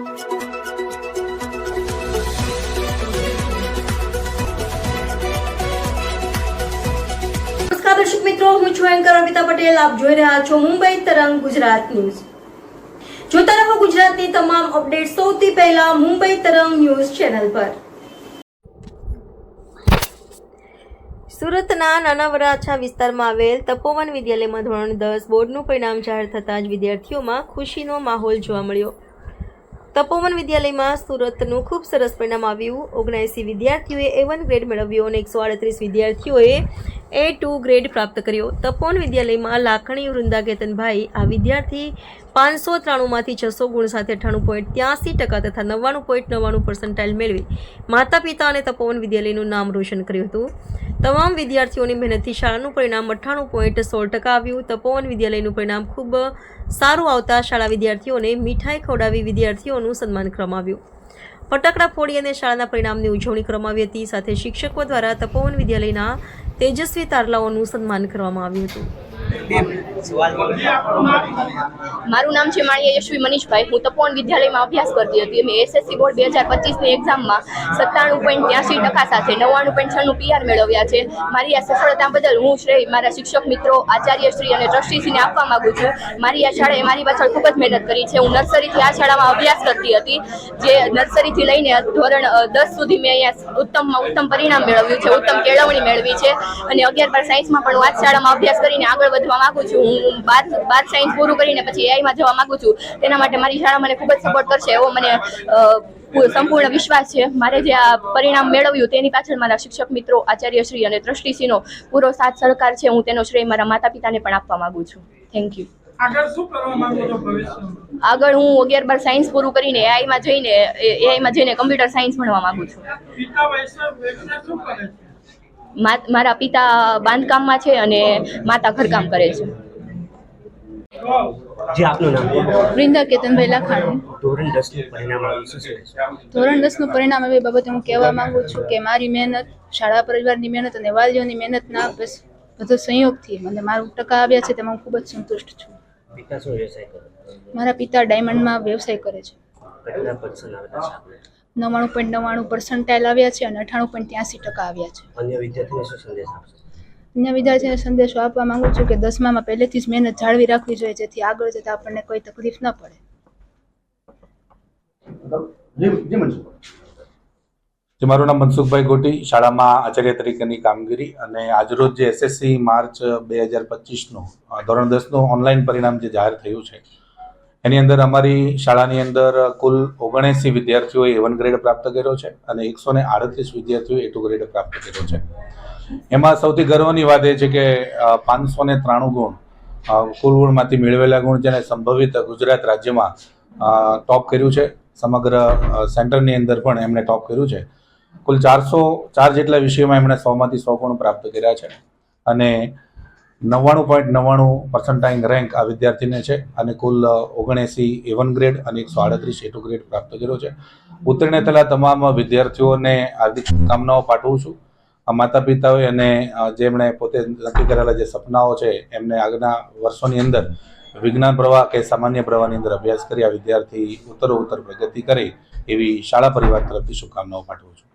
દર્શક મિત્રો, હું છું એન્કર અમિતા પટેલ. આપ જોઈ રહ્યા છો મુંબઈ તરંગ ગુજરાત ન્યૂઝ. જોતા રહો ગુજરાતની તમામ અપડેટ સૌથી પહેલા મુંબઈ તરંગ ન્યૂઝ ચેનલ પર. સુરતના નાના વરાછા વિસ્તારમાં આવેલ તપોવન વિદ્યાલયમાં ધોરણ દસ બોર્ડનું પરિણામ જાહેર થતાં જ વિદ્યાર્થીઓમાં ખુશીનો માહોલ જોવા મળ્યો. તપોવન વિદ્યાલયમાં સુરતનું ખૂબ સરસ પરિણામ આવ્યું. ઓગણએંસી વિદ્યાર્થીઓએ એ વન ગ્રેડ મેળવ્યો અને એકસો આડત્રીસ વિદ્યાર્થીઓએ એ ટુ ગ્રેડ પ્રાપ્ત કર્યો. તપોવન વિદ્યાલયમાં લાખણી વૃંદા કેતનભાઈ, આ વિદ્યાર્થી પાંચસો ત્રાણુંમાંથી છસો ગુણ સાથે અઠ્ઠાણું પોઈન્ટ ત્યાંસી ટકા તથા નવ્વાણું પોઈન્ટ નવ્વાણું પર્સન્ટાઇલ મેળવી માતા પિતા અને તપોવન વિદ્યાલયનું નામ રોશન કર્યું હતું. તમામ વિદ્યાર્થીઓની મહેનતથી શાળાનું પરિણામ અઠ્ઠાણું પોઈન્ટ સોળ ટકા આવ્યું. તપોવન વિદ્યાલયનું પરિણામ ખૂબ સારું આવતા શાળા વિદ્યાર્થીઓને મીઠાઈ ખવડાવી વિદ્યાર્થીઓનું સન્માન કરવામાં ફટાકડા ફોડી અને શાળાના પરિણામની ઉજવણી કરવામાં આવી હતી. સાથે શિક્ષકો દ્વારા તપોવન વિદ્યાલયના તેજસ્વી તારલાઓનું સન્માન કરવામાં આવ્યું હતું. મારું નામ છે માણિયા યશવી મનીષભાઈ. હું તપોવન વિદ્યાલયમાં અભ્યાસ કરતી હતી. મેં એસએસસી બોર્ડ બે હજાર પચીસની એક્ઝામમાં સત્તાણું પોઈન્ટ ત્યાંસી ટકા સાથે નવ્વાણું પોઈન્ટ છન્નું પીઆર મેળવ્યા છે. મારી આ સફળતા બદલ હું શ્રેય મારા શિક્ષક મિત્રો, આચાર્યશ્રી અને ટ્રસ્ટીશ્રીને આપવા માગું છું. મારી આ શાળાએ મારી પાછળ ખૂબ જ મહેનત કરી છે. હું નર્સરીથી આ શાળામાં અભ્યાસ કરતી હતી, જે નર્સરીથી લઈને ધોરણ દસ સુધી મેં અહીંયા ઉત્તમમાં ઉત્તમ પરિણામ મેળવ્યું છે, ઉત્તમ કેળવણી મેળવી છે. અને અગિયાર બાર સાયન્સમાં પણ હું આ શાળામાં અભ્યાસ કરીને આગળ વધવા માંગુ છું. હું બાર બાર સાયન્સ પૂરું કરીને પછી એઆઈમાં જવા માગું છું. તેના માટે મારી શાળા મને ખૂબ જ સપોર્ટ કરશે. એવો મને સંપૂર્ણ વિશ્વાસ છે. મારે જે આ પરિણામ મેળવ્યું તેની પાછળ મારા શિક્ષક મિત્રો આચાર્યશ્રી અને ટ્રસ્ટીશ્રીનો પૂરો સાથ સહકાર છે. હું તેનો શ્રેય મારા માતા પિતાને પણ આપવા માંગુ છું. થેન્ક યુ આગળ હું અગિયાર બાર સાયન્સ પૂરું કરીને એઆઈમાં જઈને એઆઈમાં જઈને કમ્પ્યુટર સાયન્સ ભણવા માંગુ છું. મારા પિતા બાંધકામમાં છે અને માતા ઘરકામ કરે છે. જે આપનું નામ? વૃંદા કેતનભાઈ લાખાણી. ધોરણ દસનું પરિણામ આવ્યું છે ધોરણ દસનું પરિણામ એવી બાબતે હું કહેવા માંગુ છું કે મારી મહેનત શાળા પરિવારની મહેનત અને વાલીઓની મહેનતના બસ બધો સંયોગથી મને મારું ટકા આવ્યા છે તેમાં હું ખૂબ જ સંતુષ્ટ છું. પિતા શું વ્યવસાય કરે? મારા પિતા ડાયમંડમાં વ્યવસાય કરે છે. કેટલા પર્સન્ટ આવ્યા છે નવ્વાણું પોઈન્ટ નવ્વાણું પર્સન્ટાઇલ આવ્યા છે અને અઠાણું પોઈન્ટ ત્યાંસી ટકા આવ્યા છે. અન્ય વિદ્યાર્થીને શું સંદેશ આપશે? અન્ય વિદ્યાર્થીને સંદેશો આપવા માંગુ છું કે દસમામાં પહેલેથી જ મહેનત જાળવી રાખવી જોઈએ જેથી આગળ જતાં આપણને કોઈ તકલીફ ન પડે. જે મારું નામ મનસુખભાઈ ગોટી શાળામાં આચાર્ય તરીકેની કામગીરી અને આજરોજ જે એસએસસી માર્ચ બે હજાર પચીસનું ધોરણ દસનું ઓનલાઈન પરિણામ જે જાહેર થયું છે એની અંદર અમારી શાળાની અંદર કુલ ઓગણએંસી વિદ્યાર્થીઓએ એ વન ગ્રેડ પ્રાપ્ત કર્યો છે અને એકસો ને આડત્રીસ વિદ્યાર્થીઓએ એ ટુ ગ્રેડ પ્રાપ્ત કર્યો છે. એમાં સૌથી ગર્વની વાત એ છે કે પાંચસો ને ત્રાણું ગુણ કુલ ગુણમાંથી મેળવેલા ગુણ જેને સંભવિત ગુજરાત રાજ્યમાં ટોપ કર્યું છે. સમગ્ર સેન્ટરની અંદર પણ એમણે ટોપ કર્યું છે. કુલ ચારસો, ચાર જેટલા વિષયોમાં એમણે સોમાંથી સો ગુણ પ્રાપ્ત કર્યા છે. અને નવ્વાણું પોઈન્ટ નવ્વાણું પર્સન્ટાઇન રેન્ક આ વિદ્યાર્થીને છે. અને કુલ ઓગણએંસી એ વન ગ્રેડ અને એકસો આડત્રીસ એ ટુ ગ્રેડ પ્રાપ્ત કર્યો છે. ઉત્તીર્ણ થયેલા તમામ વિદ્યાર્થીઓને હાર્દિક શુભકામનાઓ પાઠવું છું. માતા પિતાઓએ અને જેમણે પોતે નક્કી કરેલા જે સપનાઓ છે, એમને આગળના વર્ષોની અંદર વિજ્ઞાન પ્રવાહ કે સામાન્ય પ્રવાહની અંદર અભ્યાસ કરી આ વિદ્યાર્થી ઉત્તરોત્તર પ્રગતિ કરે એવી શાળા પરિવાર તરફથી શુભકામનાઓ પાઠવું છું.